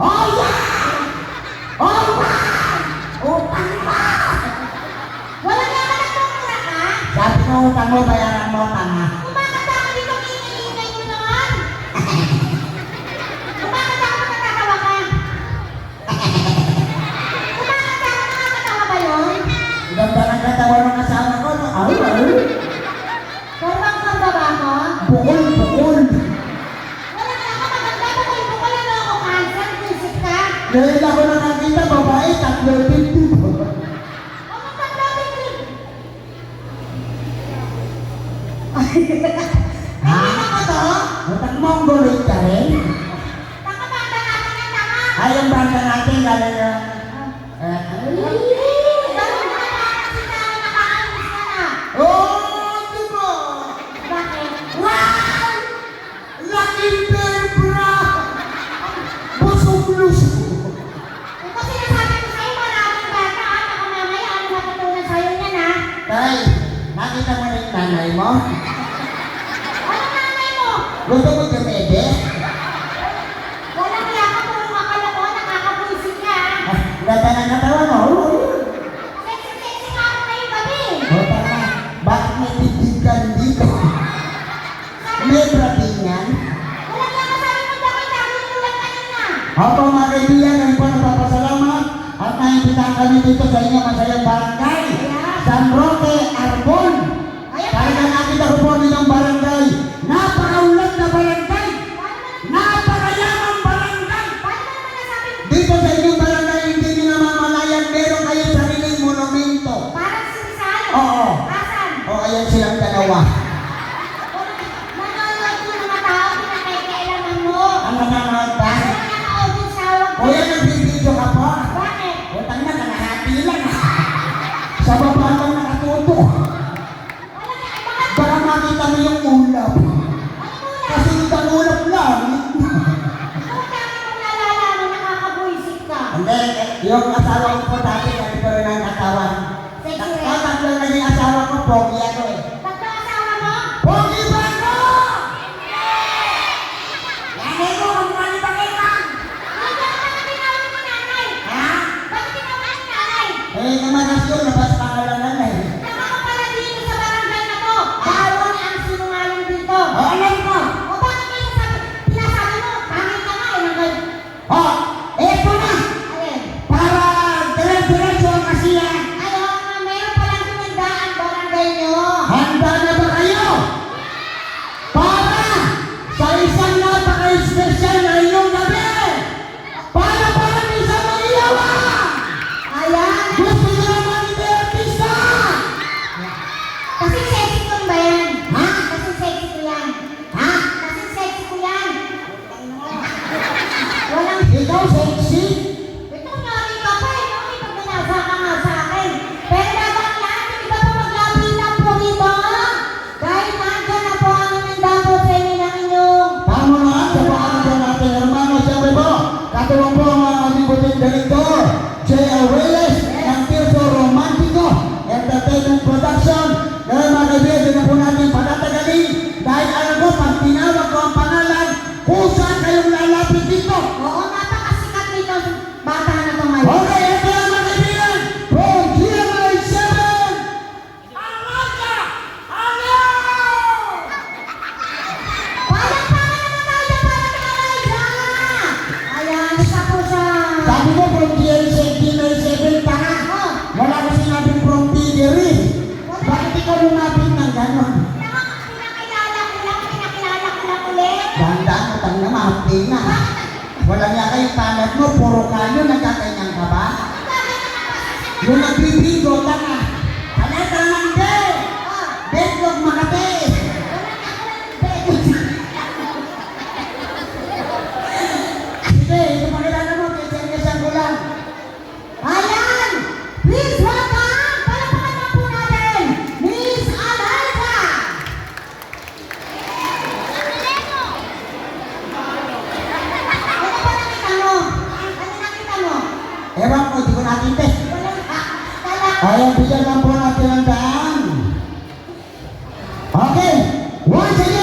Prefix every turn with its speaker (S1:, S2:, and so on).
S1: Oh yeah! Oh!
S2: Wala ka ba nagtutulak ha? Sabi mo, utang mo, bayaran mo, tanga.
S1: Dahil ako nakakita, babae, tatlo
S2: pinti po.
S1: ha?
S2: Ano to?
S1: Matang mongolid ka rin?
S2: Nakabanda natin ang tama.
S1: Ay, ang banda natin, lalo mo?
S2: Ano nanay mo?
S1: Gusto mo trepede?
S2: Wala kaya ka po yung makaloko, nakakabuisin ka.
S1: Ah, ganda ng katawa mo.
S2: Sexy-sexy ka ako ngayong gabi.
S1: O oh, tama, bakit may titig ka dito? May protein yan?
S2: Wala kaya ka sabi mo bakit ako yung ulan kanina.
S1: Opo mga kaibigan, kami po nagpapasalamat at naimbitahan kami dito sa inyong masayang barangay. San Roque Arbol. Nakikita ko po nilang barangay. Napakaulad na barangay. Napakayamang barangay. Dito sa inyong barangay, hindi nyo namamalayan. Meron kayo sariling monumento.
S2: Parang sumisahan?
S1: Oo.
S2: Asan?
S1: O, ayan silang dalawa.
S2: Nanonood ko mga tao, pinakailangan mo.
S1: Ang mga tao, ano yung ulap. Kasi ibang ulap lang. Hindi, yung asawa ko po dati, kasi pero nang katawan. Tatatlo na yung asawa ko, pogi at macam
S2: dalam dia dengan pun nabi pada tadi dai ada ang palad mo, puro kayo, nagkakainan ka
S1: ba? Yung nagbibigo, tanga. Palad ka
S2: lang,
S1: Betlog Makati.
S2: Ayan,
S1: bigyan lang po natin ang daan. Okay. Once again.